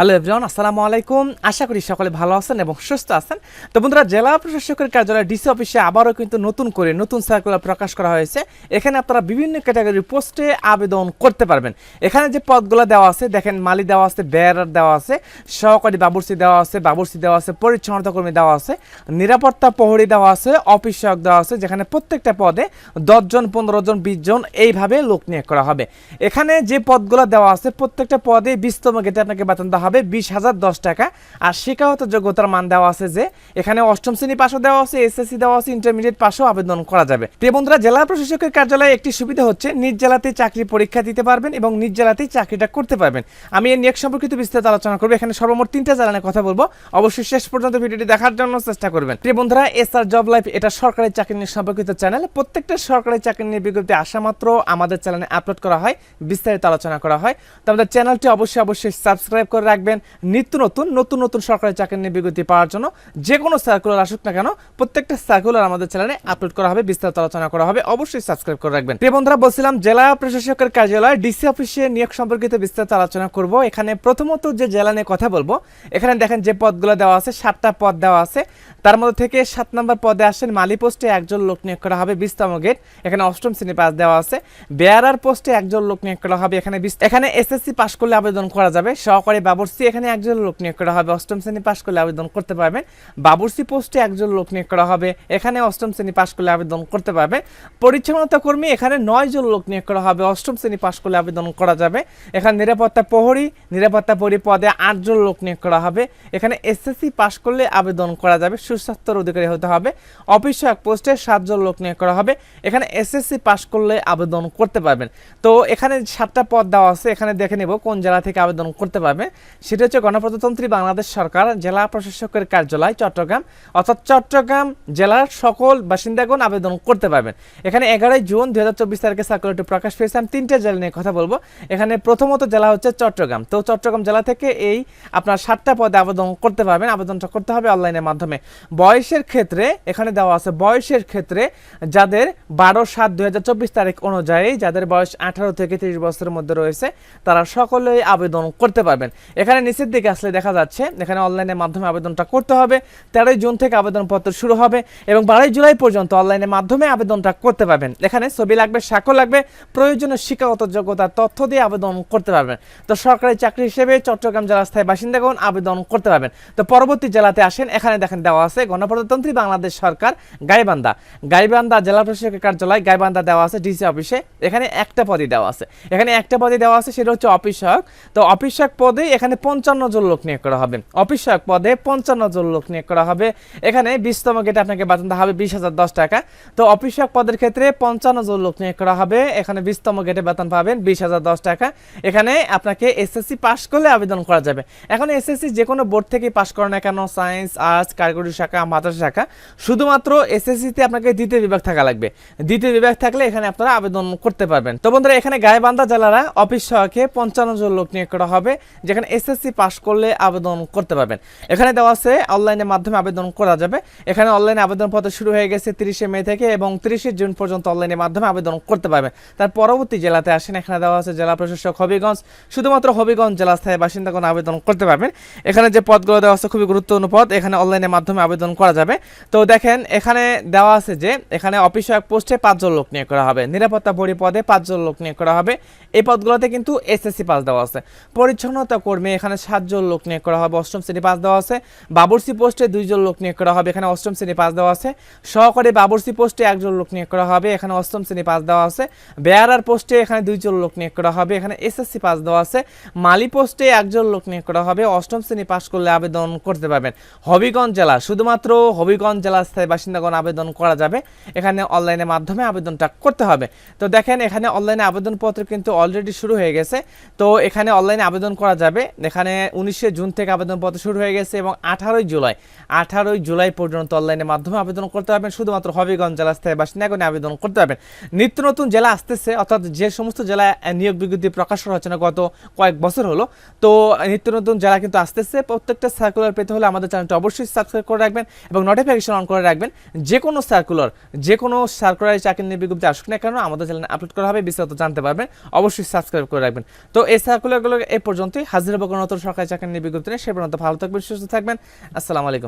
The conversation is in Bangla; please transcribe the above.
হ্যালো এভরিওয়ান, আসসালামু আলাইকুম। আশা করি সকলে ভালো আছেন এবং সুস্থ আছেন। তো বন্ধুরা, জেলা প্রশাসকের কার্যালয় ডিসি অফিসে আবারও কিন্তু নতুন করে নতুন সার্কুলার প্রকাশ করা হয়েছে। এখানে আপনারা বিভিন্ন ক্যাটাগরির পোস্টে আবেদন করতে পারবেন। এখানে যে পদগুলো দেওয়া আছে, দেখেন মালি দেওয়া আছে বেয়ারার দেওয়া আছে, সহকারী বাবুর্চি দেওয়া আছে, বাবুর্চি দেওয়া আছে, পরিচ্ছন্নতা কর্মী দেওয়া আছে, নিরাপত্তা প্রহরী দেওয়া আছে অফিস সহায়ক দেওয়া আছে, যেখানে প্রত্যেকটা পদে দশজন পনেরো জন, বিশ জন এইভাবে লোক নিয়োগ করা হবে। এখানে যে পদগুলো দেওয়া আছে, প্রত্যেকটা পদে বিশতম গেটে আপনাকে বেতন দেওয়া হবে বিশ হাজার দশ টাকা। আর শিক্ষাগত যোগ্যতার মান দেওয়া আছে যে, এখানে অষ্টম শ্রেণি পাশও দেওয়া আছে, এসএসসি দেওয়া আছে, ইন্টারমিডিয়েট পাশও আবেদন করা যাবে। প্রিয় বন্ধুরা, জেলা প্রশাসকের কার্যালয়ে একটি সুবিধা হচ্ছে, নিজ জেলাতেই চাকরি পরীক্ষা দিতে পারবেন এবং নিজ জেলাতেই চাকরিটা করতে পারবেন। আমি এই নিয়োগ সম্পর্কিত বিস্তারিত আলোচনা করব। এখানে সর্বমোট তিনটা জেলা নিয়ে কথা বলব। অবশ্যই শেষ পর্যন্ত ভিডিওটি দেখার জন্য চেষ্টা করবেন। প্রিয় বন্ধুরা এস আর জব লাইফ, এটা সরকারি চাকরি নিয়ে সম্পর্কিত চ্যানেল। প্রত্যেকটা সরকারি চাকরি নিয়ে বিজ্ঞপ্তি আসা মাত্র আমাদের চ্যানেলে আপলোড করা হয়, বিস্তারিত আলোচনা করা হয়। তো আমাদের চ্যানেলটি অবশ্যই অবশ্যই সাবস্ক্রাইব করে রাখবেন। নিত্য নতুন নতুন নতুন সরকারি চাকরি নিয়ে বিজ্ঞপ্তি পাওয়ার জন্য। যে কোনো সার্কুলার আসুক না কেন, প্রত্যেকটা সার্কুলার আমাদের চ্যানেলে আপলোড করা হবে, বিস্তারিত আলোচনা করা হবে। অবশ্যই সাবস্ক্রাইব করে রাখবেন। প্রিয় বন্ধুরা, বলছিলাম জেলা প্রশাসকের কার্যালয় ডিসি অফিসে নিয়োগ সম্পর্কিত বিস্তারিত আলোচনা করব। এখানে প্রথমত যে জেলা নিয়ে কথা বলব, এখানে দেখেন যে পদগুলো দেওয়া আছে, সাতটা পদ দেওয়া আছে। তার মধ্যে থেকে সাত নম্বর পদে আসেন মালি পোস্টে একজন লোক নিয়োগ করা হবে বিশতম গেট। এখানে অষ্টম শ্রেণি পাস দেওয়া আছে। বেয়ারার পোস্টে একজন লোক নিয়োগ করা হবে, এখানে এখানে এসএসসি পাস করলে আবেদন করা যাবে। সহকারী বাবুর্চি এখানে একজন লোক নিয়োগ করা হবে। অষ্টম শ্রেণি পাস করলে আবেদন করতে পারবেন। বাবুর্চি পোস্টে একজন লোক নিয়োগ করা হবে। এখানে অষ্টম শ্রেণি পাস করলে আবেদন করতে পারবে। পরিচ্ছন্নতা কর্মী, এখানে নয় জন লোক নিয়োগ করা হবে। অষ্টম শ্রেণি পাস করলে আবেদন করা যাবে। এখানে নিরাপত্তা প্রহরী নিরাপত্তা প্রহরী পদে আটজন লোক নিয়োগ করা হবে। এখানে এসএসসি পাস করলে আবেদন করা যাবে। সুস্বাস্থ্যের অধিকারী হতে হবে। অফিস পোস্টে সাতজন লোক নিয়োগ করা হবে। এখানে এসএসসি পাস করলে আবেদন করতে পারবেন। তো এখানে সাতটা পদ দেওয়া আছে। এখানে দেখে নেব কোন জেলা থেকে আবেদন করতে পারবে। সেটা হচ্ছে গণপ্রজাতন্ত্রী বাংলাদেশ সরকার, জেলা প্রশাসকের কার্যালয়, চট্টগ্রাম। অর্থাৎ চট্টগ্রাম জেলার সকল বাসিন্দাগণ আবেদন করতে পারবেন। এখানে এগারোই জুন দুই হাজার চব্বিশ তারিখে সার্কুলারটি প্রকাশ পেয়েছে। আমি তিনটে জেলা নিয়ে কথা বলব। এখানে প্রথমত জেলা হচ্ছে চট্টগ্রাম। তো চট্টগ্রাম জেলা থেকে এই আপনার সাতটা পদে আবেদন করতে পারবেন। আবেদনটা করতে হবে অনলাইনের মাধ্যমে। বয়সের ক্ষেত্রে এখানে দেওয়া আছে, বয়সের ক্ষেত্রে যাদের বারো সাত চব্বিশ তারিখ অনুযায়ী, যাদের বয়স আঠারো থেকে তিরিশ বছরের মধ্যে রয়েছে, তারা সকলেই আবেদন করতে পারবেন। এখানে নিচের দিকে আসলে দেখা যাচ্ছে, এখানে অনলাইনের মাধ্যমে আবেদনটা করতে হবে। তেরোই জুন থেকে আবেদনপত্র শুরু হবে এবং বারোই জুলাই পর্যন্ত অনলাইনের মাধ্যমে আবেদনটা করতে পারবেন। এখানে ছবি লাগবে স্বাক্ষর লাগবে, প্রয়োজনীয় শিক্ষাগত যোগ্যতার তথ্য দিয়ে আবেদন করতে পারবেন। তো সরকারি চাকরি হিসেবে চট্টগ্রাম জেলার স্থায়ী বাসিন্দাগণ আবেদন করতে পারবেন। তো পরবর্তী জেলাতে আসেন, এখানে দেখেন দেওয়া আছে, গণপ্রজাতন্ত্রী বাংলাদেশ সরকার, গাইবান্ধা। গাইবান্ধা জেলা প্রশাসকের কার্যালয়, গাইবান্ধা দেওয়া আছে ডিসি অফিসে। এখানে একটা পদই দেওয়া আছে। এখানে একটা পদই দেওয়া আছে, সেটা হচ্ছে অফিস সহায়ক। তো অফিস সহায়ক পদে এখানে পঞ্চান্ন জন লোক নিয়োগ করা হবে। অফিস সহায়ক পদে পঞ্চান্ন জন লোক নিয়োগ করা হবে। এখানে বিশতম গেটে আপনাকে বেতন দেওয়া হবে বিশ হাজার দশ টাকা। তো অফিস সহায়ক পদের ক্ষেত্রে পঞ্চান্ন জন লোক নিয়োগ করা হবে। এখানে বিশতম গেটে বেতন পাবেন বিশ হাজার দশ টাকা। এখানে আপনাকে এসএসসি পাস করলে আবেদন করা যাবে। এখন এসএসসি যে কোনো বোর্ড থেকে পাস করেন না কেন? সায়েন্স, আর্টস, কারিগরি শাখা, মাদ্রাসা শাখা। শুধুমাত্র এসএসসিতে আপনাকে দ্বিতীয় বিভাগ থাকা লাগবে। দ্বিতীয় বিভাগ থাকলে এখানে আপনারা আবেদন করতে পারবেন। তো বন্ধুরা, এখানে গায়েবান্ধা জেলারা অফিস সহায়কে পঞ্চান্ন জন লোক নিয়োগ করা হবে। যেখানে এসএসসি পাস করলে আবেদন করতে পারবেন। এখানে দেওয়া আছে, অনলাইনের মাধ্যমে আবেদন করা যাবে। এখানে অনলাইনে আবেদনপত্র শুরু হয়ে গেছে তিরিশে মে থেকে এবং তিরিশে জুন পর্যন্ত অনলাইনের মাধ্যমে আবেদন করতে পারবেন। তার পরবর্তী জেলাতে আসেন, এখানে দেওয়া আছে জেলা প্রশাসক হবিগঞ্জ। শুধুমাত্র হবিগঞ্জ জেলা স্থায়ী বাসিন্দাগণ আবেদন করতে পারবেন। এখানে যে পদগুলো দেওয়া আছে খুবই গুরুত্বপূর্ণ পদ, এখানে অনলাইনের মাধ্যমে আবেদন করা যাবে। তো দেখেন, এখানে দেওয়া আছে যে, এখানে অফিস সহায়ক পোস্টে পাঁচজন লোক নিয়োগ করা হবে। নিরাপত্তা পরি পদে পাঁচজন লোক নিয়োগ করা হবে। এই পদগুলোতে কিন্তু এসএসসি পাস দেওয়া আছে। পরিচ্ছন্নতা কর্মী এখানে সাতজন লোক নিয়োগ করা হবে। অষ্টম শ্রেণি পাস দেওয়া আছে। বাবরসি পোস্টে দুইজন লোক নিয়োগ করা হবে। এখানে অষ্টম শ্রেণি পাস দেওয়া আছে। সহকারী বাবরসি পোস্টে একজন লোক নিয়োগ করা হবে। এখানে অষ্টম শ্রেণি পাস দেওয়া আছে। বেয়ারার পোস্টে এখানে দুইজন লোক নিয়োগ করা হবে। এখানে এসএসসি পাস দেওয়া আছে। মালি পোস্টে একজন লোক নিয়োগ করা হবে। অষ্টম শ্রেণি পাস করলে আবেদন করতে পারবেন। হবিগঞ্জ জেলা, শুধুমাত্র হবিগঞ্জ জেলা স্থায়ী বাসিন্দাগণ আবেদন করা যাবে। এখানে অনলাইনের মাধ্যমে আবেদনটা করতে হবে। তো দেখেন, এখানে অনলাইনে আবেদনপত্র কিন্তু অলরেডি শুরু হয়ে গেছে। তো এখানে অনলাইনে আবেদন করা যাবে। এখানে উনিশে জুন থেকে আবেদনপত্র শুরু হয়ে গেছে এবং আঠারোই জুলাই আঠারোই জুলাই পর্যন্ত অনলাইনের মাধ্যমে আবেদন করতে পারবেন। শুধুমাত্র হবিগঞ্জ জেলা স্থায়ী বাসিন্দাগণ আবেদন করতে পারবেন। নিত্য নতুন জেলা আসতেছে, অর্থাৎ যে সমস্ত জেলায় নিয়োগ বিজ্ঞপ্তি প্রকাশ করা হচ্ছে না, গত কয়েক বছর হলো, তো নিত্য নতুন জেলা কিন্তু আসতেছে। প্রত্যেকটা সার্কুলার পেতে হলে আমাদের চ্যানেলটা অবশ্যই সাবস্ক্রাইব করে রাখবেন এবং নোটিফিকেশন অন করে রাখবেন। যে কোনো সার্কুলার যে কোনো সার্কুলারি চাকরি নিয়ে বিজ্ঞপ্তি আসুক না কেন, আমাদের চ্যানেলে আপলোড করা হবে, বিস্তারিত জানতে পারবেন। অবশ্যই সাবস্ক্রাইব করে রাখবেন। তো এই সার্কুলারগুলো এ পর্যন্তই। হাজির হব কোনো নতুন সরকারি চাকরি নিয়ে বিজ্ঞপ্তি নেই সে পর্যন্ত ভালো থাকবেন, সুস্থ থাকবেন। আসসালামু আলাইকুম।